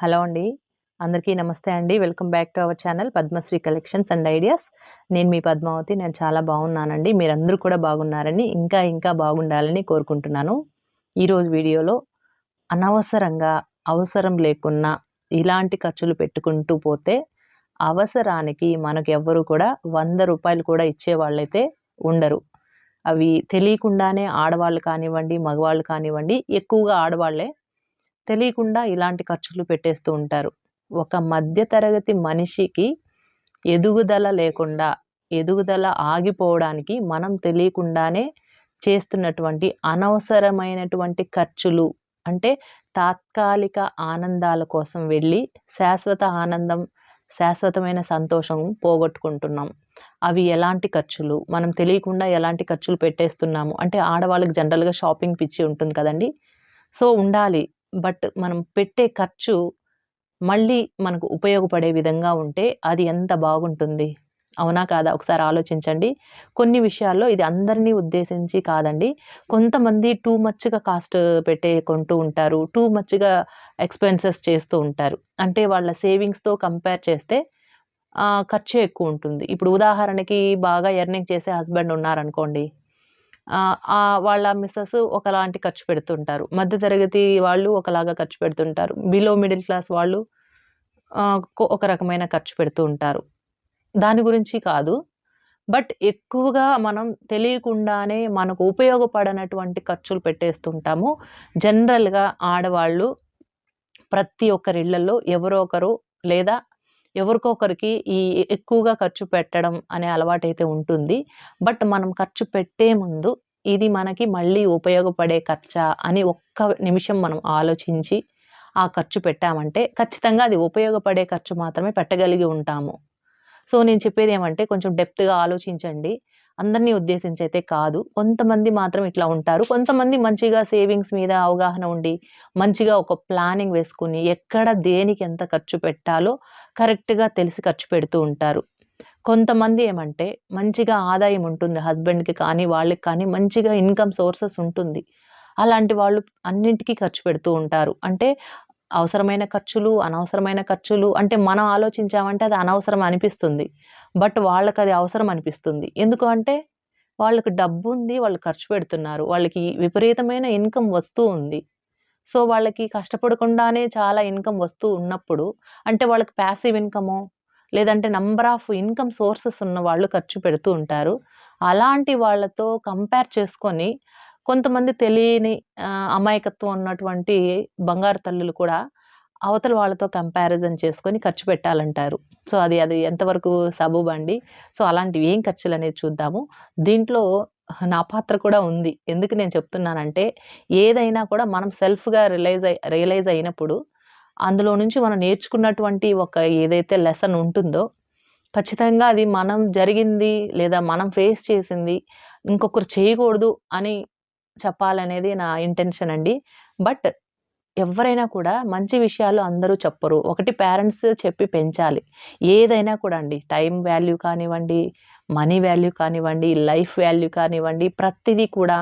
Hello అండి. అందరికీ నమస్తే అండి. Welcome back to our channel Padmashri collections and ideas. నేను మీ పద్మావతి. నేను చాలా బాగున్నానండి. మీరందరూ కూడా బాగున్నారని, ఇంకా ఇంకా బాగుండాలని కోరుకుంటున్నాను. ఈరోజు వీడియోలో అనవసరంగా, అవసరం లేకున్నా ఇలాంటి ఖర్చులు పెట్టుకుంటూ పోతే, అవసరానికి మనకు ఎవ్వరు కూడా వంద రూపాయలు కూడా ఇచ్చేవాళ్ళైతే ఉండరు. అవి తెలియకుండానే ఆడవాళ్ళు కానివ్వండి, మగవాళ్ళు కానివ్వండి, ఎక్కువగా ఆడవాళ్ళే తెలియకుండా ఇలాంటి ఖర్చులు పెట్టేస్తూ ఉంటారు. ఒక మధ్య తరగతి మనిషికి ఎదుగుదల లేకుండా, ఎదుగుదల ఆగిపోవడానికి మనం తెలియకుండానే చేస్తున్నటువంటి అనవసరమైనటువంటి ఖర్చులు అంటే తాత్కాలిక ఆనందాల కోసం వెళ్ళి, శాశ్వత ఆనందం, శాశ్వతమైన సంతోషం పోగొట్టుకుంటున్నాం. అవి ఎలాంటి ఖర్చులు? మనం తెలియకుండా ఎలాంటి ఖర్చులు పెట్టేస్తున్నాము? అంటే ఆడవాళ్ళకి జనరల్‌గా షాపింగ్ పిచ్చి ఉంటుంది కదండీ! సో, ఉండాలి. బట్ మనం పెట్టే ఖర్చు మళ్ళీ మనకు ఉపయోగపడే విధంగా ఉంటే అది ఎంత బాగుంటుంది. అవునా? కాదా? ఒకసారి ఆలోచించండి. కొన్ని విషయాల్లో ఇది అందరిని ఉద్దేశించి కాదండి. కొంతమంది టూ మచ్‌గా కాస్ట్ పెట్టే కొంటూ ఉంటారు. టూ మచ్‌గా ఎక్స్‌పెన్సెస్ చేస్తూ ఉంటారు. అంటే వాళ్ళ సేవింగ్స్‌తో కంపేర్ చేస్తే ఖర్చు ఎక్కువ ఉంటుంది ఇప్పుడు ఉదాహరణకి బాగా ఎర్నింగ్ చేసే హస్బెండ్ ఉన్నారనుకోండి. వాళ్ళ మిస్సెస్ ఒకలాంటి ఖర్చు పెడుతుంటారు. మధ్య తరగతి వాళ్ళు ఒకలాగా ఖర్చు పెడుతుంటారు. బిలో మిడిల్ క్లాస్ వాళ్ళు ఒక రకమైన ఖర్చు పెడుతూ ఉంటారు. దాని గురించి కాదు. బట్ ఎక్కువగా మనం తెలియకుండానే మనకు ఉపయోగపడనటువంటి ఖర్చులు పెట్టేస్తుంటాము. జనరల్‌గా ఆడవాళ్ళు ప్రతి ఒక్కరి ఎవరో ఒకరు లేదా ఎవరికొకరికి ఈ ఎక్కువగా ఖర్చు పెట్టడం అనే అలవాటైతే ఉంటుంది. బట్ మనం ఖర్చు పెట్టే ముందు ఇది మనకి మళ్ళీ ఉపయోగపడే ఖర్చా అని ఒక్క నిమిషం మనం ఆలోచించి ఆ ఖర్చు పెట్టామంటే ఖచ్చితంగా అది ఉపయోగపడే ఖర్చు మాత్రమే పెట్టగలిగి ఉంటాము. సో, నేను చెప్పేది ఏమంటే కొంచెం డెప్త్‌గా ఆలోచించండి. అందరిని ఉద్దేశించి అయితే కాదు. కొంతమంది మాత్రం ఇట్లా ఉంటారు. కొంతమంది మంచిగా సేవింగ్స్ మీద అవగాహన ఉండి, మంచిగా ఒక ప్లానింగ్ వేసుకొని, ఎక్కడ దేనికి ఎంత ఖర్చు పెట్టాలో కరెక్ట్‌గా తెలిసి ఖర్చు పెడుతూ ఉంటారు. కొంతమంది ఏమంటే మంచిగా ఆదాయం ఉంటుంది. హస్బెండ్‌కి కానీ, వాళ్ళకి కానీ మంచిగా ఇన్‌కమ్ సోర్సెస్ ఉంటుంది. అలాంటి వాళ్ళు అన్నింటికీ ఖర్చు పెడుతూ ఉంటారు. అంటే అవసరమైన ఖర్చులు, అనవసరమైన ఖర్చులు అంటే మనం ఆలోచించామంటే అది అనవసరం అనిపిస్తుంది. బట్ వాళ్ళకది అవసరం అనిపిస్తుంది. ఎందుకు అంటే వాళ్ళకి డబ్బుంది. వాళ్ళు ఖర్చు పెడుతున్నారు. వాళ్ళకి విపరీతమైన ఇన్‌కమ్ వస్తూ ఉంది. సో, వాళ్ళకి కష్టపడకుండానే చాలా ఇన్‌కమ్ వస్తూ ఉన్నప్పుడు అంటే వాళ్ళకి ప్యాసివ్ ఇన్‌కమో లేదంటే నంబర్ ఆఫ్ ఇన్‌కమ్ సోర్సెస్ ఉన్న వాళ్ళు ఖర్చు పెడుతూ ఉంటారు. అలాంటి వాళ్ళతో కంపేర్ చేసుకొని కొంతమంది తెలియని అమాయకత్వం ఉన్నటువంటి బంగారు తల్లులు కూడా అవతల వాళ్ళతో కంపారిజన్ చేసుకొని ఖర్చు పెట్టాలంటారు. సో, అది అది ఎంతవరకు సబూబండి? సో, అలాంటివి ఏం ఖర్చులనేది చూద్దాము. దీంట్లో నా పాత్ర కూడా ఉంది. ఎందుకు నేను చెప్తున్నానంటే ఏదైనా కూడా మనం సెల్ఫ్‌గా రియలైజ్ రియలైజ్ అయినప్పుడు అందులో నుంచి మనం నేర్చుకున్నటువంటి ఒక ఏదైతే లెసన్ ఉంటుందో ఖచ్చితంగా అది మనం జరిగింది లేదా మనం ఫేస్ చేసింది ఇంకొకరు చేయకూడదు అని చెప్పాలనేది నా ఇంటెన్షన్ అండి. బట్ ఎవరైనా కూడా మంచి విషయాలు అందరూ చెప్పరు. ఒకటి పేరెంట్స్ చెప్పి పెంచాలి. ఏదైనా కూడా అండి. టైం వాల్యూ కానివ్వండి, మనీ వాల్యూ కానివ్వండి, లైఫ్ వాల్యూ కానివ్వండి, ప్రతిదీ కూడా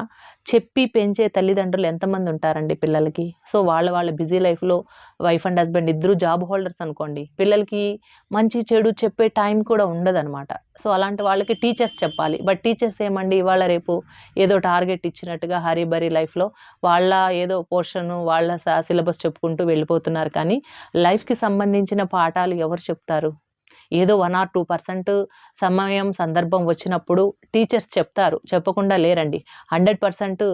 చెప్పి పెంచే తల్లిదండ్రులు ఎంతమంది ఉంటారండి పిల్లలకి. సో, వాళ్ళ వాళ్ళ బిజీ లైఫ్‌లో వైఫ్ అండ్ హస్బెండ్ ఇద్దరు జాబ్ హోల్డర్స్ అనుకోండి. పిల్లలకి మంచి, చెడు చెప్పే టైం కూడా ఉండదనమాట. సో, అలాంటి వాళ్ళకి టీచర్స్ చెప్పాలి. బట్ టీచర్స్ ఏమండి ఇవాళ రేపు ఏదో టార్గెట్ ఇచ్చినట్టుగా హరీ బరీ లైఫ్‌లో వాళ్ళ ఏదో పోర్షను వాళ్ళ సిలబస్ చెప్పుకుంటూ వెళ్ళిపోతున్నారు కానీ లైఫ్‌కి సంబంధించిన పాఠాలు ఎవరు చెప్తారు? ఏదో వన్ ఆర్ టూ పర్సెంట్ సమయం, సందర్భం వచ్చినప్పుడు టీచర్స్ చెప్తారు. చెప్పకుండా లేరండి. హండ్రెడ్ పర్సెంట్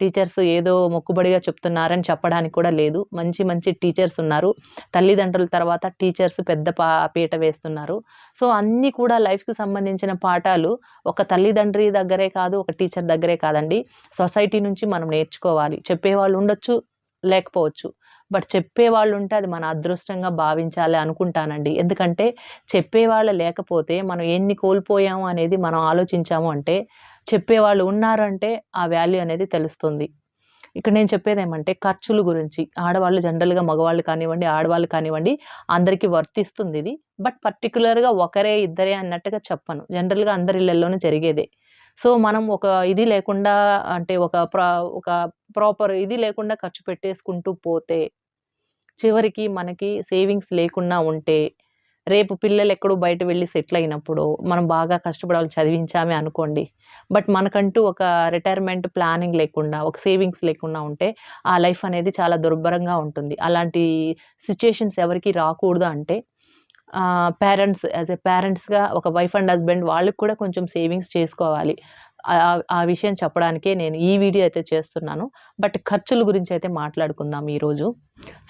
టీచర్స్ ఏదో మొక్కుబడిగా చెప్తున్నారని చెప్పడానికి కూడా లేదు. మంచి మంచి టీచర్స్ ఉన్నారు. తల్లిదండ్రుల తర్వాత టీచర్స్ పెద్ద పా పీట వేస్తున్నారు. సో, అన్నీ కూడా లైఫ్‌కి సంబంధించిన పాఠాలు ఒక తల్లిదండ్రి దగ్గరే కాదు, ఒక టీచర్ దగ్గరే కాదండి. సొసైటీ నుంచి మనం నేర్చుకోవాలి. చెప్పేవాళ్ళు ఉండొచ్చు, లేకపోవచ్చు. బట్ చెప్పేవాళ్ళు ఉంటే అది మన అదృష్టంగా భావించాలి అనుకుంటానండి. ఎందుకంటే చెప్పేవాళ్ళు లేకపోతే మనం ఎన్ని కోల్పోయాము అనేది మనం ఆలోచించాము అంటే చెప్పేవాళ్ళు ఉన్నారంటే ఆ వాల్యూ అనేది తెలుస్తుంది. ఇక్కడ నేను చెప్పేదేమంటే ఖర్చుల గురించి. ఆడవాళ్ళు జనరల్‌గా మగవాళ్ళు కానివ్వండి, ఆడవాళ్ళు కానివ్వండి అందరికీ వర్తిస్తుందిది. బట్ పర్టిక్యులర్‌గా ఒకరే, ఇద్దరే అన్నట్టుగా చెప్పను. జనరల్‌గా అందరి ఇళ్ళల్లోనూ జరిగేదే. సో, మనం ఒక ఇది లేకుండా అంటే ఒక ప్రా ఒక ప్రాపర్ ఇది లేకుండా ఖర్చు పెట్టేసుకుంటూ పోతే చివరికి మనకి సేవింగ్స్ లేకుండా ఉంటే రేపు పిల్లలు ఎక్కడో బయట వెళ్ళి సెటిల్ అయినప్పుడు మనం బాగా కష్టపడాలి చదివించామే అనుకోండి. బట్ మనకంటూ ఒక రిటైర్మెంట్ ప్లానింగ్ లేకుండా ఒక సేవింగ్స్ లేకుండా ఉంటే ఆ లైఫ్ అనేది చాలా దుర్భరంగా ఉంటుంది. అలాంటి సిచ్యుయేషన్స్ ఎవరికి రాకూడదు అంటే పేరెంట్స్ యాజ్ ఎ పేరెంట్స్గా ఒక వైఫ్ అండ్ హస్బెండ్ వాళ్ళకి కూడా కొంచెం సేవింగ్స్ చేసుకోవాలి. ఆ- విషయం చెప్పడానికే నేను ఈ వీడియో అయితే చేస్తున్నాను. బట్ ఖర్చుల గురించి అయితే మాట్లాడుకుందాం ఈరోజు.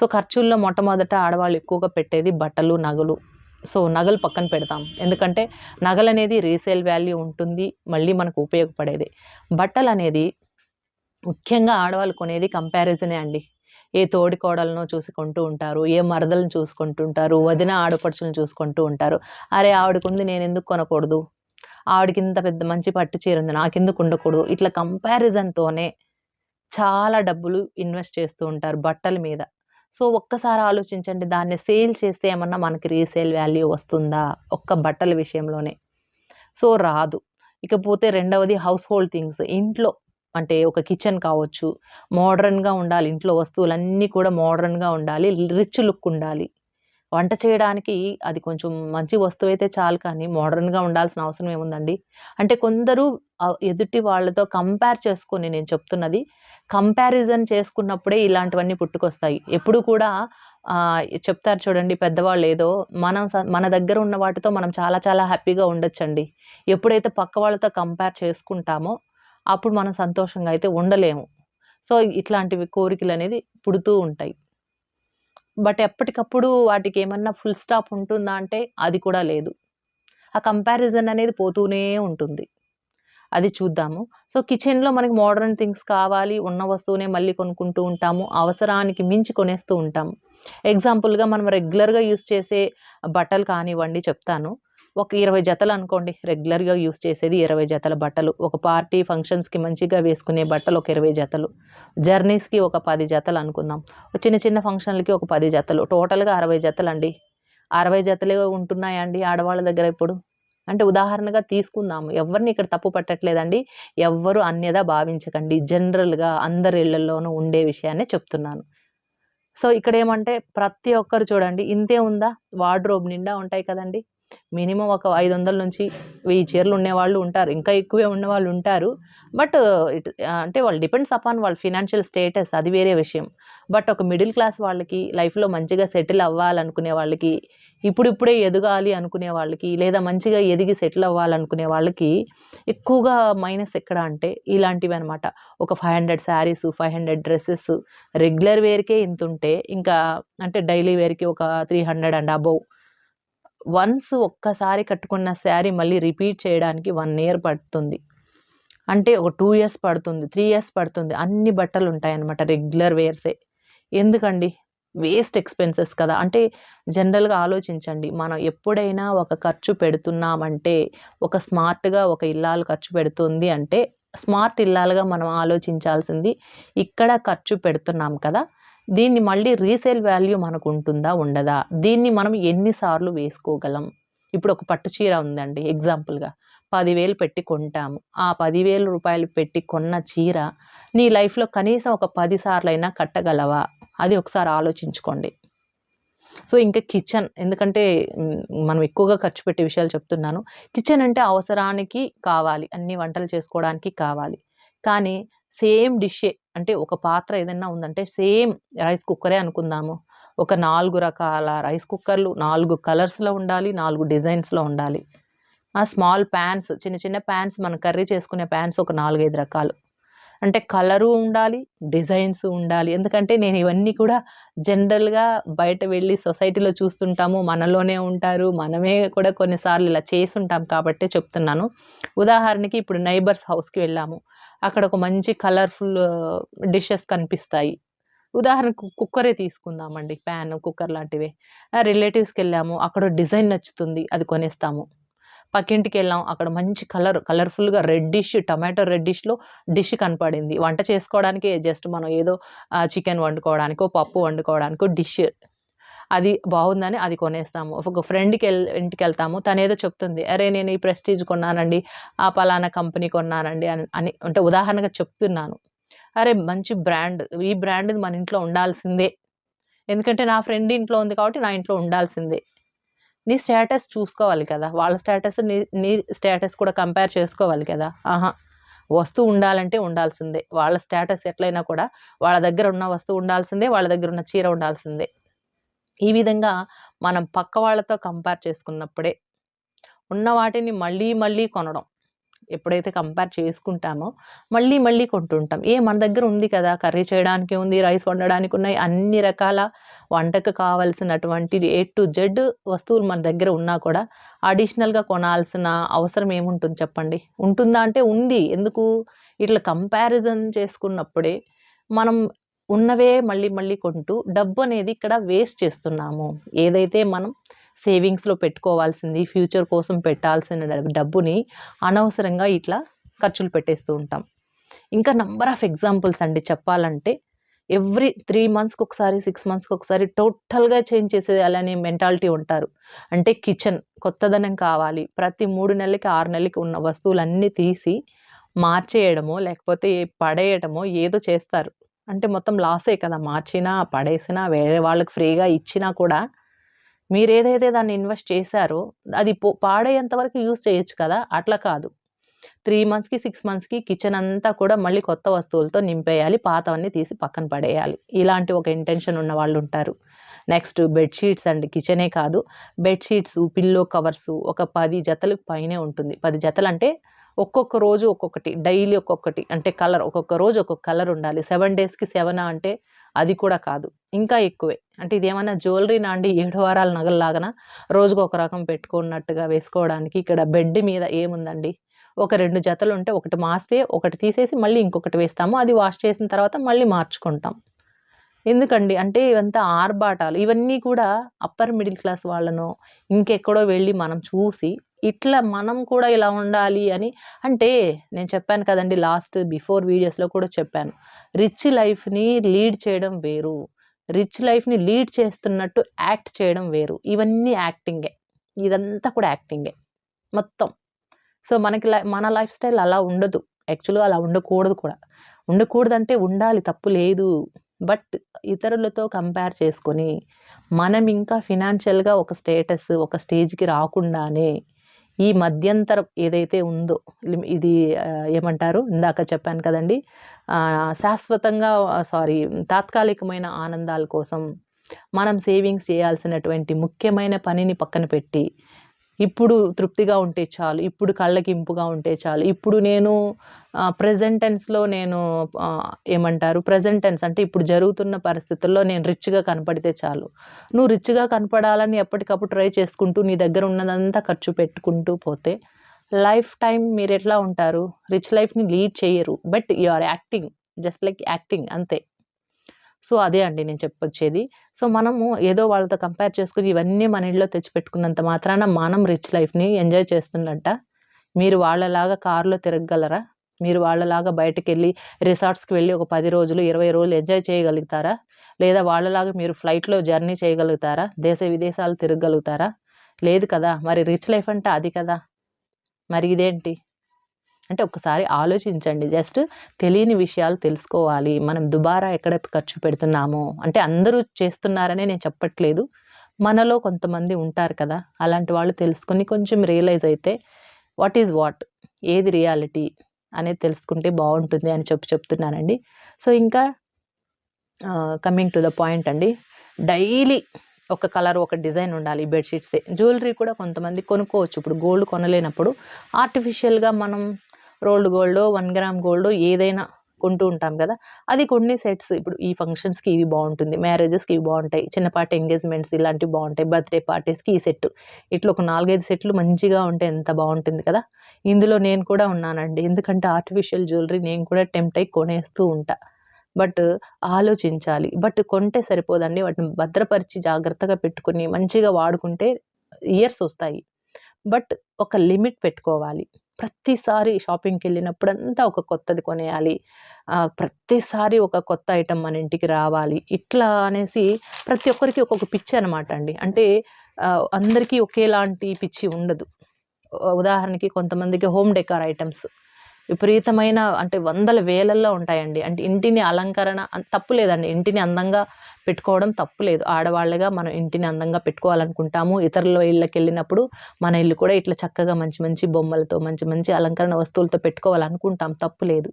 సో ఖర్చుల్లో మొట్టమొదట ఆడవాళ్ళు ఎక్కువగా పెట్టేది బట్టలు నగలు. సో నగలు పక్కన పెడతాం. ఎందుకంటే నగలు అనేది రీసేల్ వాల్యూ ఉంటుంది మళ్ళీ మనకు ఉపయోగపడేది. బట్టలు అనేది ముఖ్యంగా ఆడవాళ్ళు కొనేది కంపారిజనే అండి. ఏ తోడి కోడలను చూసుకుంటూ ఉంటారు ఏ మరదలను చూసుకుంటూ ఉంటారు వదిన ఆడపడుచులను చూసుకుంటూ ఉంటారు. అరే ఆవిడకుంది నేను ఎందుకు కొనకూడదు? ఆవిడకి ఇంత పెద్ద మంచి పట్టు చీర ఉంది నాకెందుకు ఉండకూడదు. ఇట్లా కంపారిజన్తోనే చాలా డబ్బులు ఇన్వెస్ట్ చేస్తూ ఉంటారు బట్టల మీద. సో ఒక్కసారి ఆలోచించండి దాన్ని సేల్ చేస్తే ఏమన్నా మనకి రీసేల్ వాల్యూ వస్తుందా ఒక్క బట్టల విషయంలోనే. సో రాదు. ఇకపోతే రెండవది హౌస్ హోల్డ్ థింగ్స్ ఇంట్లో అంటే ఒక కిచెన్ కావచ్చు మోడర్న్గా ఉండాలి ఇంట్లో వస్తువులన్నీ కూడా మోడర్న్గా ఉండాలి రిచ్ లుక్ ఉండాలి. వంట చేయడానికి అది కొంచెం మంచి వస్తువు అయితే చాలు కానీ మోడర్న్గా ఉండాల్సిన అవసరం ఏముందండి? అంటే కొందరు ఎదుటి వాళ్ళతో కంపేర్ చేసుకొని నేను చెప్తున్నది కంపారిజన్ చేసుకున్నప్పుడే ఇలాంటివన్నీ పుట్టుకొస్తాయి. ఎప్పుడు కూడా చెప్తారు చూడండి పెద్దవాళ్ళు ఏదో మనం స- మన దగ్గర ఉన్న వాటితో మనం చాలా చాలా హ్యాపీగా ఉండొచ్చండి. ఎప్పుడైతే పక్క వాళ్ళతో కంపేర్ చేసుకుంటామో అప్పుడు మనం సంతోషంగా అయితే ఉండలేము. సో ఇట్లాంటివి కోరికలు అనేది పుడుతూ ఉంటాయి. బట్ ఎప్పటికప్పుడు వాటికి ఏమన్నా ఫుల్ స్టాప్ ఉంటుందా అంటే అది కూడా లేదు. ఆ కంపారిజన్ అనేది పోతూనే ఉంటుంది. అది చూద్దాము. సో కిచెన్లో మనకి మోడర్న్ థింగ్స్ కావాలి ఉన్న వస్తువునే మళ్ళీ కొనుక్కుంటూ ఉంటాము అవసరానికి మించి కొనేస్తూ ఉంటాము. ఎగ్జాంపుల్గా మనం రెగ్యులర్గా యూస్ చేసే బట్టలు కానివ్వండి చెప్తాను. ఒక ఇరవై జతలు అనుకోండి. రెగ్యులర్గా యూస్ చేసేది ఇరవై జతల బట్టలు. ఒక పార్టీ ఫంక్షన్స్కి మంచిగా వేసుకునే బట్టలు ఒక ఇరవై జతలు. జర్నీస్కి ఒక పది జతలు అనుకుందాం. చిన్న చిన్న ఫంక్షన్లకి ఒక పది జతలు. టోటల్గా అరవై జతలు అండి అరవై జతలే ఉంటున్నాయండి ఆడవాళ్ళ దగ్గర ఇప్పుడు. అంటే ఉదాహరణగా తీసుకుందాము ఎవరిని ఇక్కడ తప్పు పట్టట్లేదండి. ఎవ్వరు అన్యదా భావించకండి. జనరల్గా అందరి ఇళ్ళలోనూ ఉండే విషయాన్ని చెప్తున్నాను. సో ఇక్కడ ఏమంటే ప్రతి ఒక్కరు చూడండి. ఇంతే ఉందా? వార్డ్రోబ్ నిండా ఉంటాయి కదండి. మినిమం ఒక ఐదు వందల నుంచి వెయ్యి చీరలు ఉండేవాళ్ళు ఉంటారు. ఇంకా ఎక్కువే ఉన్నవాళ్ళు ఉంటారు. బట్ ఇట్ అంటే వాళ్ళు డిపెండ్స్ అపాన్ వాళ్ళ ఫినాన్షియల్ స్టేటస్ అది వేరే విషయం. బట్ ఒక మిడిల్ క్లాస్ వాళ్ళకి లైఫ్లో మంచిగా సెటిల్ అవ్వాలనుకునే వాళ్ళకి ఇప్పుడిప్పుడే ఎదగాలి అనుకునే వాళ్ళకి లేదా మంచిగా ఎదిగి సెటిల్ అవ్వాలనుకునే వాళ్ళకి ఎక్కువగా మైనస్ ఎక్కడ అంటే ఇలాంటివి అనమాట ఒక five hundred sarees five hundred dresses regular వేర్కే ఇంత ఉంటే ఇంకా అంటే డైలీ వేర్కి ఒక three hundred and above. Once ఒక్కసారి కట్టుకున్న శారీ మళ్ళీ రిపీట్ చేయడానికి వన్ ఇయర్ పడుతుంది. అంటే ఒక టూ ఇయర్స్ పడుతుంది త్రీ ఇయర్స్ పడుతుంది. అన్ని బట్టలు ఉంటాయన్నమాట రెగ్యులర్ వేర్సే. ఎందుకండి? వేస్ట్ ఎక్స్పెన్సెస్ కదా. అంటే జనరల్గా ఆలోచించండి. మనం ఎప్పుడైనా ఒక ఖర్చు పెడుతున్నామంటే ఒక స్మార్ట్గా ఒక ఇల్లాలు ఖర్చు పెడుతుంది అంటే స్మార్ట్ ఇల్లాలుగా మనం ఆలోచించాల్సింది ఇక్కడ ఖర్చు పెడుతున్నాం కదా దీన్ని మళ్ళీ రీసేల్ వాల్యూ మనకు ఉంటుందా ఉండదా? దీన్ని మనం ఎన్నిసార్లు వేసుకోగలం? ఇప్పుడు ఒక పట్టు చీర ఉందండి ఎగ్జాంపుల్గా. పదివేలు పెట్టి కొంటాము. ఆ పదివేలు రూపాయలు పెట్టి కొన్న చీర నీ లైఫ్లో కనీసం ఒక పదిసార్లు అయినా కట్టగలవా? అది ఒకసారి ఆలోచించుకోండి. సో ఇంకా కిచెన్ ఎందుకంటే మనం ఎక్కువగా ఖర్చు పెట్టే విషయాలు చెప్తున్నాను. కిచెన్ అంటే అవసరానికి కావాలి. అన్ని వంటలు చేసుకోవడానికి కావాలి. కానీ సేమ్ డిషే అంటే ఒక పాత్ర ఏదైనా ఉందంటే సేమ్ రైస్ కుక్కరే అనుకుందాము. ఒక నాలుగు రకాల రైస్ కుక్కర్లు నాలుగు కలర్స్లో ఉండాలి నాలుగు డిజైన్స్లో ఉండాలి. ఆ స్మాల్ ప్యాన్స్ చిన్న చిన్న ప్యాన్స్ మనం కర్రీ చేసుకునే ప్యాన్స్ ఒక నాలుగైదు రకాలు. అంటే కలరు ఉండాలి డిజైన్స్ ఉండాలి. ఎందుకంటే నేను ఇవన్నీ కూడా జనరల్గా బయట వెళ్ళి సొసైటీలో చూస్తుంటాము. మనలోనే ఉంటారు. మనమే కూడా కొన్నిసార్లు ఇలా చేసి ఉంటాం కాబట్టే చెప్తున్నాను. ఉదాహరణకి ఇప్పుడు నైబర్స్ హౌస్కి వెళ్ళాము. అక్కడ ఒక మంచి కలర్ఫుల్ డిషెస్ కనిపిస్తాయి. ఉదాహరణకు కుక్కరే తీసుకుందామండి. ప్యాన్ కుక్కర్ లాంటివి. రిలేటివ్స్కి వెళ్ళాము. అక్కడ డిజైన్ నచ్చుతుంది. అది కొనేస్తాము. పక్కింటికి వెళ్ళాం అక్కడ మంచి కలర్ కలర్ఫుల్గా రెడ్డిష్ టమాటో రెడ్డిష్లో డిష్ కనపడింది. వంట చేసుకోవడానికి జస్ట్ మనం ఏదో చికెన్ వండుకోవడానికో పప్పు వండుకోవడానికో డిష్. అది బాగుందని అది కొనేస్తాము. ఒక ఫ్రెండ్కి వెళ్ ఇంటికి వెళ్తాము తను ఏదో చెప్తుంది అరే నేను ఈ ప్రెస్టీజ్ కొన్నానండి ఆ పలానా కంపెనీ కొన్నానండి అని అని అంటే ఉదాహరణగా చెప్తున్నాను. అరే మంచి బ్రాండ్ ఈ బ్రాండ్ మన ఇంట్లో ఉండాల్సిందే. ఎందుకంటే నా ఫ్రెండ్ ఇంట్లో ఉంది కాబట్టి నా ఇంట్లో ఉండాల్సిందే. నీ స్టేటస్ చూసుకోవాలి కదా. వాళ్ళ స్టేటస్ నీ నీ స్టేటస్ కూడా కంపేర్ చేసుకోవాలి కదా. ఆహా. వస్తువు ఉండాలంటే ఉండాల్సిందే. వాళ్ళ స్టేటస్ ఎట్లయినా కూడా వాళ్ళ దగ్గర ఉన్న వస్తువు ఉండాల్సిందే వాళ్ళ దగ్గర ఉన్న చీర ఉండాల్సిందే. ఈ విధంగా మనం పక్క వాళ్ళతో కంపేర్ చేసుకున్నప్పుడే ఉన్న వాటిని మళ్ళీ మళ్ళీ కొనడం. ఎప్పుడైతే కంపేర్ చేసుకుంటామో మళ్ళీ మళ్ళీ కొంటుంటాం. ఏ మన దగ్గర ఉంది కదా కర్రీ చేయడానికి ఉంది రైస్ వండడానికి ఉన్నాయి అన్ని రకాల వంటకు కావాల్సినటువంటి ఏ టు జెడ్ వస్తువులు మన దగ్గర ఉన్నా కూడా అడిషనల్గా కొనాల్సిన అవసరం ఏముంటుంది చెప్పండి? ఉంటుందా అంటే ఉంది. ఎందుకు? ఇట్లా కంపారిజన్ చేసుకున్నప్పుడే మనం ఉన్నవే మళ్ళీ మళ్ళీ కొంటూ డబ్బు అనేది ఇక్కడ వేస్ట్ చేస్తున్నాము. ఏదైతే మనం సేవింగ్స్లో పెట్టుకోవాల్సింది ఫ్యూచర్ కోసం పెట్టాల్సిన డబ్బుని అనవసరంగా ఇట్లా ఖర్చులు పెట్టేస్తూ ఉంటాం. ఇంకా నంబర్ ఆఫ్ ఎగ్జాంపుల్స్ అండి చెప్పాలంటే ఎవ్రీ త్రీ మంత్స్కి ఒకసారి సిక్స్ మంత్స్కి ఒకసారి టోటల్గా చేంజ్ చేసేయాలనే మెంటాలిటీ ఉంటారు. అంటే కిచెన్ కొత్తదనం కావాలి ప్రతి మూడు నెలలకి ఆరు నెలలకి ఉన్న వస్తువులన్నీ తీసి మార్చేయడమో లేకపోతే పడేయడమో ఏదో చేస్తారు. అంటే మొత్తం లాసే కదా మార్చినా పడేసినా వేరే వాళ్ళకి ఫ్రీగా ఇచ్చినా కూడా మీరు ఏదైతే దాన్ని ఇన్వెస్ట్ చేశారో అది పో పాడేంత వరకు యూస్ చేయొచ్చు కదా అట్లా కాదు. త్రీ మంత్స్కి సిక్స్ మంత్స్కి కిచెన్ అంతా కూడా మళ్ళీ కొత్త వస్తువులతో నింపేయాలి పాతవన్నీ తీసి పక్కన పడేయాలి. ఇలాంటి ఒక ఇంటెన్షన్ ఉన్న వాళ్ళు ఉంటారు. నెక్స్ట్ బెడ్షీట్స్ అండ్ కిచెనే కాదు. బెడ్షీట్స్ పిల్లో కవర్స్ ఒక పది జతలు పైనే ఉంటుంది. పది జతలు అంటే ఒక్కొక్క రోజు ఒక్కొక్కటి డైలీ ఒక్కొక్కటి అంటే కలర్ ఒక్కొక్క రోజు ఒక్కొక్క కలర్ ఉండాలి. సెవెన్ డేస్కి సెవెన్ అంటే అది కూడా కాదు. ఇంకా ఎక్కువే. అంటే ఇది జ్యువెలరీ నాండి ఏడు వారాల నగల్లాగన రోజుకు ఒక రకం పెట్టుకున్నట్టుగా వేసుకోవడానికి ఇక్కడ బెడ్ మీద ఏముందండి? ఒక రెండు జతలు ఉంటే ఒకటి మాస్తే ఒకటి తీసేసి మళ్ళీ ఇంకొకటి వేస్తాము. అది వాష్ చేసిన తర్వాత మళ్ళీ మార్చుకుంటాం. ఎందుకండి? అంటే ఇవంతా ఆర్భాటాలు. ఇవన్నీ కూడా అప్పర్ మిడిల్ క్లాస్ వాళ్ళనో ఇంకెక్కడో వెళ్ళి మనం చూసి ఇట్లా మనం కూడా ఇలా ఉండాలి అని అంటే నేను చెప్పాను కదండి లాస్ట్ బిఫోర్ వీడియోస్లో కూడా చెప్పాను. రిచ్ లైఫ్ని లీడ్ చేయడం వేరు. రిచ్ లైఫ్ని లీడ్ చేస్తున్నట్టు యాక్ట్ చేయడం వేరు. ఇవన్నీ యాక్టింగే. ఇదంతా కూడా యాక్టింగే. మొత్తం. సో మనకి మన లైఫ్ స్టైల్ అలా ఉండదు. యాక్చువల్గా అలా ఉండకూడదు కూడా. ఉండకూడదంటే ఉండాలి. తప్పు లేదు. బట్ ఇతరులతో కంపేర్ చేసుకొని మనం ఇంకా ఫినాన్షియల్గా ఒక స్టేటస్ ఒక స్టేజ్కి రాకుండానే ఈ మధ్యంతరం ఏదైతే ఉందో ఇది ఏమంటారు? ఇందాక చెప్పాను కదండి శాశ్వతంగా సారీ తాత్కాలికమైన ఆనందాల కోసం మనం సేవింగ్స్ చేయాల్సినటువంటి ముఖ్యమైన పనిని పక్కన పెట్టి ఇప్పుడు తృప్తిగా ఉంటే చాలు ఇప్పుడు కళ్ళకి ఇంపుగా ఉంటే చాలు. ఇప్పుడు నేను ప్రజెంట్ టెన్స్లో నేను ఏమంటారు? ప్రజెంట్ టెన్స్ అంటే ఇప్పుడు జరుగుతున్న పరిస్థితుల్లో నేను రిచ్గా కనపడితే చాలు. నువ్వు రిచ్గా కనపడాలని ఎప్పటికప్పుడు ట్రై చేసుకుంటూ నీ దగ్గర ఉన్నదంతా ఖర్చు పెట్టుకుంటూ పోతే లైఫ్ టైం మీరు ఎట్లా ఉంటారు? రిచ్ లైఫ్ని లీడ్ చేయరు. But you are acting just like acting అంతే. సో అదే అండి నేను చెప్పొచ్చేది. సో మనము ఏదో వాళ్ళతో కంపేర్ చేసుకుని ఇవన్నీ మన ఇంట్లో తెచ్చిపెట్టుకున్నంత మాత్రాన మనం రిచ్ లైఫ్ని ఎంజాయ్ చేస్తున్నట్ట మీరు వాళ్ళలాగా కారులో తిరగగలరా? మీరు వాళ్ళలాగా బయటకు వెళ్ళి రిసార్ట్స్కి వెళ్ళి ఒక పది రోజులు ఇరవై రోజులు ఎంజాయ్ చేయగలుగుతారా? లేదా వాళ్ళలాగా మీరు ఫ్లైట్లో జర్నీ చేయగలుగుతారా? దేశ విదేశాలు తిరగగలుగుతారా? లేదు కదా మరి రిచ్ లైఫ్ అంటే అది కదా. మరి ఇదేంటి? అంటే ఒకసారి ఆలోచించండి. జస్ట్ తెలియని విషయాలు తెలుసుకోవాలి. మనం దుబారా ఎక్కడ ఖర్చు పెడుతున్నామో. అంటే అందరూ చేస్తున్నారనే నేను చెప్పట్లేదు. మనలో కొంతమంది ఉంటారు కదా. అలాంటి వాళ్ళు తెలుసుకొని కొంచెం రియలైజ్ అయితే వాట్ ఈజ్ వాట్ ఏది రియాలిటీ అనేది తెలుసుకుంటే బాగుంటుంది అని చెప్పి చెప్తున్నానండి. సో ఇంకా కమింగ్ టు ద పాయింట్ అండి. డైలీ ఒక కలర్ ఒక డిజైన్ ఉండాలి బెడ్షీట్సే జ్యువెలరీ కూడా కొంతమంది కొనుక్కోవచ్చు. ఇప్పుడు గోల్డ్ కొనలేనప్పుడు ఆర్టిఫిషియల్గా మనం rolled gold one gram gold ఏదైనా కొంటూ ఉంటాం కదా. అది కొన్ని సెట్స్ ఇప్పుడు ఈ ఫంక్షన్స్కి ఇవి బాగుంటుంది. మ్యారేజెస్కి ఇవి బాగుంటాయి. చిన్నపాటి ఎంగేజ్మెంట్స్ ఇలాంటివి బాగుంటాయి. బర్త్డే పార్టీస్కి ఈ సెట్ ఇట్లా ఒక నాలుగైదు సెట్లు మంచిగా ఉంటే ఎంత బాగుంటుంది కదా. ఇందులో నేను కూడా ఉన్నానండి. ఎందుకంటే ఆర్టిఫిషియల్ జ్యువెలరీ నేను కూడా టెంప్ట్ అయి కొనేస్తూ ఉంటా. బట్ ఆలోచించాలి. బట్ కొంటే సరిపోదండి. వాటిని భద్రపరిచి జాగ్రత్తగా పెట్టుకుని మంచిగా వాడుకుంటే ఇయర్స్ వస్తాయి. బట్ ఒక లిమిట్ పెట్టుకోవాలి. ప్రతిసారి షాపింగ్కి వెళ్ళినప్పుడంతా ఒక కొత్తది కొనేయాలి. ప్రతిసారి ఒక కొత్త ఐటెం మన ఇంటికి రావాలి. ఇట్లా అనేసి ప్రతి ఒక్కరికి ఒక్కొక్క పిచ్చి అనమాట అండి అంటే అందరికీ ఒకేలాంటి పిచ్చి ఉండదు. ఉదాహరణకి కొంతమందికి హోమ్ డెకార్ ఐటమ్స్ విపరీతమైన అంటే వందల వేలల్లో ఉంటాయండి. అంటే ఇంటిని అలంకరణ తప్పు లేదండి. ఇంటిని అందంగా పెట్టుకోవడం తప్పు లేదు ఆడవాళ్ళగా మనం ఇంటిని అందంగా పెట్టుకోవాలనుకుంటాము ఇతరుల ఇళ్ళకి వెళ్ళినప్పుడు మన ఇల్లు కూడా ఇట్లా చక్కగా మంచి మంచి బొమ్మలతో మంచి మంచి అలంకరణ వస్తువులతో పెట్టుకోవాలనుకుంటాం తప్పు లేదు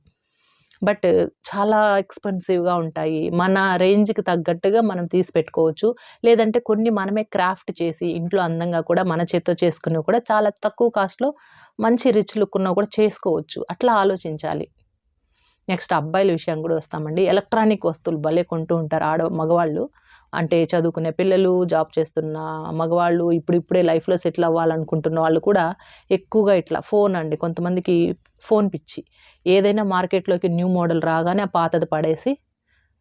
బట్ చాలా ఎక్స్పెన్సివ్‌గా ఉంటాయి. మన రేంజ్‌కి తగ్గట్టుగా మనం తీసి పెట్టుకోవచ్చు. లేదంటే కొన్ని మనమే క్రాఫ్ట్ చేసి ఇంట్లో అందంగా కూడా మన చేత్తో చేసుకున్నవి కూడా చాలా తక్కువ కాస్ట్‌లో మంచి రిచ్ లుక్ ఉన్నా కూడా చేసుకోవచ్చు. అట్లా ఆలోచించాలి. నెక్స్ట్ అబ్బాయిల విషయం కూడా వస్తామండి. ఎలక్ట్రానిక్ వస్తువులు భలే కొంటూ ఉంటారు ఆడ మగవాళ్ళు. అంటే చదువుకునే పిల్లలు, జాబ్ చేస్తున్న మగవాళ్ళు, ఇప్పుడిప్పుడే లైఫ్‌లో సెటిల్ అవ్వాలనుకుంటున్న వాళ్ళు కూడా ఎక్కువగా ఇట్లా ఫోన్ అండి. కొంతమందికి ఫోన్ పిచ్చి. ఏదైనా మార్కెట్‌లోకి న్యూ మోడల్ రాగానే ఆ పాతది పడేసి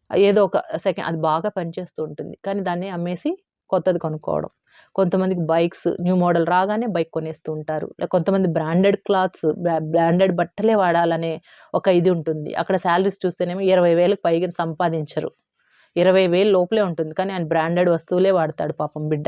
ఏదో ఒక సెకండ్ అది బాగా పనిచేస్తూ ఉంటుంది. కానీ దాన్ని అమ్మేసి కొత్తది కొనుక్కోవడం. కొంతమందికి బైక్స్ న్యూ మోడల్ రాగానే బైక్ కొనేస్తూ ఉంటారు. కొంతమంది బ్రాండెడ్ క్లాత్స్ బ్రాండెడ్ బట్టలే వాడాలనే ఒక ఇది ఉంటుంది. అక్కడ శాలరీస్ చూస్తేనేమో 20,000కి పైగా సంపాదించరు. ఇరవై వేలు లోపలే ఉంటుంది. కానీ ఆయన బ్రాండెడ్ వస్తువులే వాడతాడు పాపం బిడ్డ.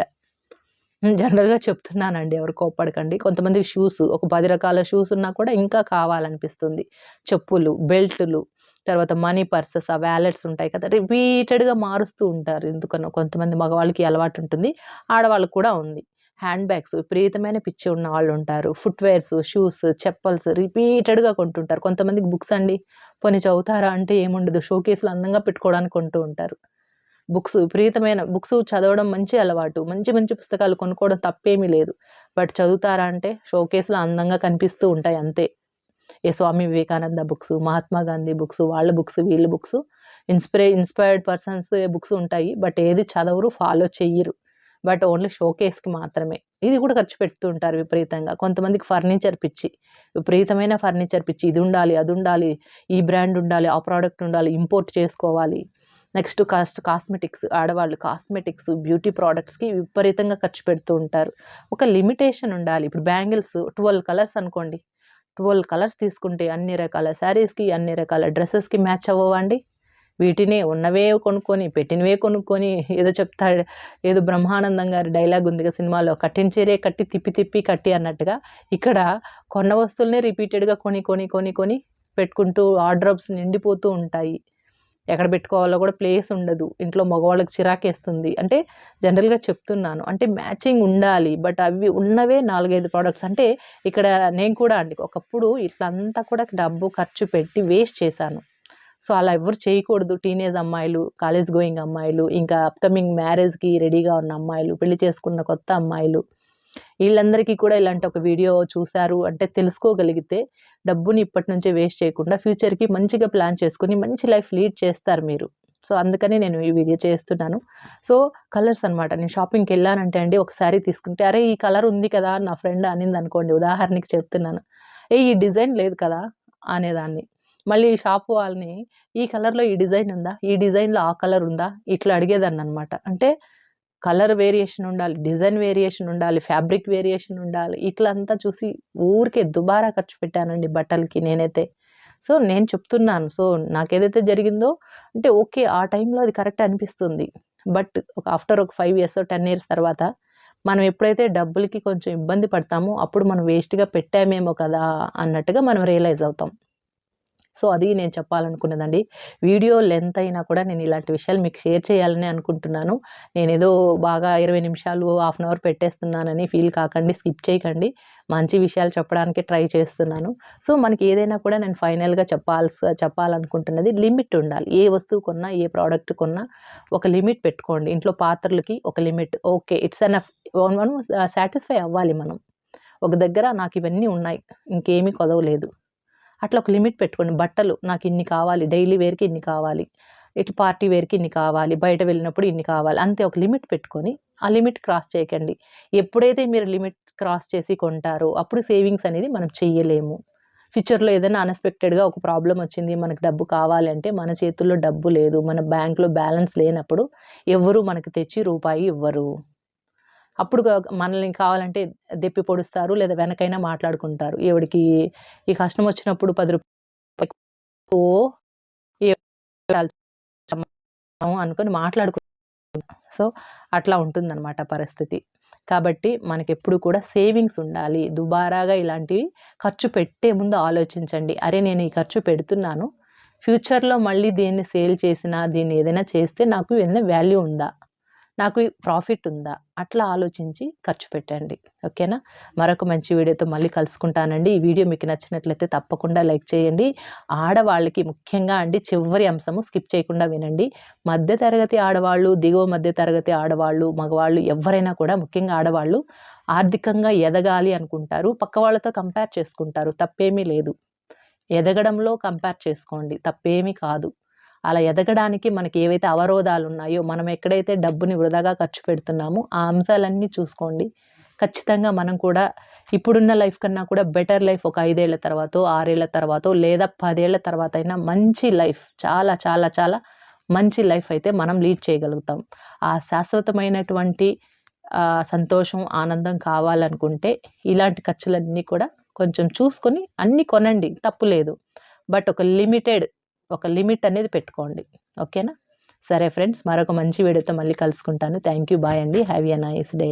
జనరల్‌గా చెప్తున్నానండి. ఎవరు కోప్పడకండి. కొంతమందికి షూస్ ఒక పది రకాల షూస్ ఉన్నా కూడా ఇంకా కావాలనిపిస్తుంది. చెప్పులు, బెల్టులు, తర్వాత మనీ పర్సెస్, ఆ వ్యాలెట్స్ ఉంటాయి కదా! రిపీటెడ్‌గా మారుస్తూ ఉంటారు. ఎందుకనో కొంతమంది మగవాళ్ళకి అలవాటు ఉంటుంది. ఆడవాళ్ళకి కూడా ఉంది. హ్యాండ్ బ్యాగ్స్ విపరీతమైన పిచ్చి ఉన్న వాళ్ళుంటారు. ఫుట్‌వేర్స్, షూస్, చెప్పల్స్ రిపీటెడ్‌గా కొంటుంటారు. కొంతమందికి బుక్స్ అండి. పోనీ చదువుతారా అంటే ఏముండదు. షోకేస్‌లో అందంగా పెట్టుకోవడానికి కొంటూ ఉంటారు. బుక్స్ విపరీతమైన బుక్స్ చదవడం మంచి అలవాటు. మంచి మంచి పుస్తకాలు కొనుక్కోవడం తప్పేమీ లేదు. బట్ చదువుతారా అంటే షోకేస్‌లో అందంగా కనిపిస్తూ ఉంటాయి అంతే. ఏ స్వామి వివేకానంద బుక్స్, మహాత్మా గాంధీ బుక్స్, వాళ్ళ బుక్స్, వీళ్ళ books inspire inspired persons books ఉంటాయి. బట్ ఏది చదవరు, ఫాలో చెయ్యరు. బట్ ఓన్లీ షోకేస్‌కి మాత్రమే. ఇది కూడా ఖర్చు పెడుతూ ఉంటారు విపరీతంగా. కొంతమందికి ఫర్నిచర్ పిచ్చి. విపరీతమైన ఫర్నిచర్ పిచ్చి. ఇది ఉండాలి, అది ఉండాలి, ఈ బ్రాండ్ ఉండాలి, ఆ ప్రోడక్ట్ ఉండాలి, ఇంపోర్ట్ చేసుకోవాలి. నెక్స్ట్ కాస్ట్ కాస్మెటిక్స్ ఆడవాళ్ళు కాస్మెటిక్స్, బ్యూటీ ప్రోడక్ట్స్కి విపరీతంగా ఖర్చు పెడుతూ ఉంటారు. ఒక లిమిటేషన్ ఉండాలి. ఇప్పుడు బ్యాంగిల్స్ 12 కలర్స్ అనుకోండి. 12 కలర్స్ తీసుకుంటే అన్ని రకాల శారీస్‌కి, అన్ని రకాల డ్రెస్సెస్కి మ్యాచ్ అవ్వండి వీటినే ఉన్నవే కొనుక్కొని, పెట్టినవే కొనుక్కొని ఏదో చెప్తాడు ఏదో బ్రహ్మానందం గారి డైలాగ్ ఉందిగా సినిమాలో కట్టిన చీరే కట్టి తిప్పి తిప్పి కట్టి అన్నట్టుగా ఇక్కడ కొన్న వస్తువులనే రిపీటెడ్‌గా కొని కొని కొని కొని పెట్టుకుంటూ ఆర్డ్రబ్స్ నిండిపోతూ ఉంటాయి. ఎక్కడ పెట్టుకోవాలో కూడా ప్లేస్ ఉండదు. ఇంట్లో మగవాళ్ళకి చిరాకేస్తుంది. అంటే జనరల్‌గా చెప్తున్నాను. అంటే మ్యాచింగ్ ఉండాలి. బట్ అవి ఉన్నవే నాలుగైదు ప్రోడక్ట్స్ అంటే ఇక్కడ నేను కూడా అండి ఒకప్పుడు ఇట్లా అంతా కూడా డబ్బు ఖర్చు పెట్టి వేస్ట్ చేశాను. సో, అలా ఎవ్వరు చేయకూడదు. టీనేజ్ అమ్మాయిలు, కాలేజ్ గోయింగ్ అమ్మాయిలు, ఇంకా అప్‌కమింగ్ మ్యారేజ్‌కి రెడీగా ఉన్న అమ్మాయిలు, పెళ్ళి చేసుకున్న కొత్త అమ్మాయిలు వీళ్ళందరికీ కూడా ఇలాంటి ఒక వీడియో చూశారు అంటే తెలుసుకోగలిగితే డబ్బుని ఇప్పటి నుంచే వేస్ట్ చేయకుండా ఫ్యూచర్‌కి మంచిగా ప్లాన్ చేసుకుని మంచి లైఫ్ లీడ్ చేస్తారు మీరు. సో, అందుకని నేను ఈ వీడియో చేస్తున్నాను. సో, కలర్స్ అనమాట. నేను షాపింగ్కి వెళ్ళానంటే అండి ఒక శారీ తీసుకుంటే అరే! ఈ కలర్ ఉంది కదా! నా ఫ్రెండ్ అనింది అనుకోండి ఉదాహరణకి చెప్తున్నాను. ఏ ఈ డిజైన్ లేదు కదా! అనేదాన్ని. మళ్ళీ ఈ షాప్ వాళ్ళని ఈ కలర్‌లో ఈ డిజైన్ ఉందా? ఈ డిజైన్‌లో ఆ కలర్ ఉందా? ఇట్లా అడిగేదాన్ని అనమాట అంటే కలర్ వేరియేషన్ ఉండాలి, డిజైన్ వేరియేషన్ ఉండాలి, ఫ్యాబ్రిక్ వేరియేషన్ ఉండాలి. ఇట్లా అంతా చూసి ఊరికే దుబారా ఖర్చు పెట్టానండి బట్టలకి నేనైతే. సో, నేను చెప్తున్నాను. సో, నాకేదైతే జరిగిందో అంటే ఓకే. ఆ టైంలో అది కరెక్ట్ అనిపిస్తుంది. బట్ ఒక ఆఫ్టర్ ఒక ఫైవ్ ఇయర్స్, 10 ఇయర్స్ తర్వాత మనం ఎప్పుడైతే డబ్బులకి కొంచెం ఇబ్బంది పడతామో అప్పుడు మనం వేస్ట్‌గా పెట్టామేమో కదా! అన్నట్టుగా మనం రియలైజ్ అవుతాం. సో, అది నేను చెప్పాలనుకున్నదండి. వీడియో లెంత్ అయినా కూడా నేను ఇలాంటి విషయాలు మీకు షేర్ చేయాలని అనుకుంటున్నాను. నేనేదో బాగా 20 నిమిషాలు, హాఫ్ అన్ అవర్ పెట్టేస్తున్నానని ఫీల్ కాకండి. స్కిప్ చేయకండి. మంచి విషయాలు చెప్పడానికి ట్రై చేస్తున్నాను. సో, మనకి ఏదైనా కూడా నేను ఫైనల్‌గా చెప్పాల్సి చెప్పాలనుకుంటున్నది లిమిట్ ఉండాలి. ఏ వస్తువు కొన్నా, ఏ ప్రోడక్ట్ కొన్నా ఒక లిమిట్ పెట్టుకోండి. ఇంట్లో పాత్రలకి ఒక లిమిట్. ఓకే. ఇట్స్ అన్ మనం సాటిస్ఫై అవ్వాలి మనం. ఒక దగ్గర నాకు ఇవన్నీ ఉన్నాయి. ఇంకేమీ కొదవలేదు. అట్లా ఒక లిమిట్ పెట్టుకోండి. బట్టలు నాకు ఇన్ని కావాలి. డైలీ వేర్‌కి ఇన్ని కావాలి. ఇటు పార్టీ వేర్‌కి ఇన్ని కావాలి. బయట వెళ్ళినప్పుడు ఇన్ని కావాలి. అంతే ఒక లిమిట్ పెట్టుకొని ఆ లిమిట్ క్రాస్ చేయకండి. ఎప్పుడైతే మీరు లిమిట్ క్రాస్ చేసి కొంటారో అప్పుడు సేవింగ్స్ అనేది మనం చెయ్యలేము. ఫ్యూచర్‌లో ఏదైనా అన్‌ఎక్స్‌పెక్టెడ్‌గా ఒక ప్రాబ్లం వచ్చింది. మనకు డబ్బు కావాలంటే మన చేతుల్లో డబ్బు లేదు. మన బ్యాంక్‌లో బ్యాలెన్స్ లేనప్పుడు ఎవ్వరు మనకు తెచ్చి రూపాయి ఇవ్వరు. అప్పుడు మనల్ని కావాలంటే దెప్పి పొడుస్తారు. లేదా వెనకైనా మాట్లాడుకుంటారు. ఎవడికి ఈ కష్టం వచ్చినప్పుడు పది రూపాయలు అనుకొని అనుకోని మాట్లాడుకుంటాం. సో, అట్లా ఉంటుందనమాట పరిస్థితి. కాబట్టి మనకెప్పుడు కూడా సేవింగ్స్ ఉండాలి. దుబారాగా ఇలాంటివి ఖర్చు పెట్టే ముందు ఆలోచించండి. అరే! నేను ఈ ఖర్చు పెడుతున్నాను. ఫ్యూచర్‌లో మళ్ళీ దీన్ని సేల్ చేసినా, దీన్ని ఏదైనా చేస్తే నాకు ఏదైనా వాల్యూ ఉందా? నాకు ప్రాఫిట్ ఉందా? అట్లా ఆలోచించి ఖర్చు పెట్టండి. ఓకేనా? మరొక మంచి వీడియోతో మళ్ళీ కలుసుకుంటానండి. ఈ వీడియో మీకు నచ్చినట్లయితే తప్పకుండా లైక్ చేయండి. ఆడవాళ్ళకి ముఖ్యంగా అండి చివరి అంశము స్కిప్ చేయకుండా వినండి. మధ్య తరగతి ఆడవాళ్ళు, దిగువ మధ్య తరగతి ఆడవాళ్ళు, మగవాళ్ళు ఎవరైనా కూడా ముఖ్యంగా ఆడవాళ్ళు ఆర్థికంగా ఎదగాలి అనుకుంటారు. పక్క వాళ్ళతో కంపేర్ చేసుకుంటారు. తప్పేమీ లేదు. ఎదగడంలో కంపేర్ చేసుకోండి. తప్పేమీ కాదు. అలా ఎదగడానికి మనకి ఏవైతే అవరోధాలు ఉన్నాయో, మనం ఎక్కడైతే డబ్బుని వృధాగా ఖర్చు పెడుతున్నామో, ఆ అంశాలన్నీ చూసుకోండి. ఖచ్చితంగా మనం కూడా ఇప్పుడున్న లైఫ్ కన్నా కూడా బెటర్ లైఫ్ ఒక ఐదేళ్ళ తర్వాత ఆరేళ్ళ తర్వాత లేదా పదేళ్ళ తర్వాత అయినా మంచి లైఫ్ చాలా చాలా చాలా మంచి లైఫ్ అయితే మనం లీడ్ చేయగలుగుతాం. ఆ శాశ్వతమైనటువంటి సంతోషం, ఆనందం కావాలనుకుంటే ఇలాంటి ఖర్చులన్నీ కూడా కొంచెం చూసుకొని అన్నీ కొనండి. తప్పు లేదు. బట్ ఒక లిమిటెడ్ ఒక లిమిట్ అనేది పెట్టుకోండి. ఓకేనా? సరే ఫ్రెండ్స్ మరొక మంచి వీడియోతో మళ్ళీ కలుసుకుంటాను. Thank you. బాయ్ అండి. Have a nice day.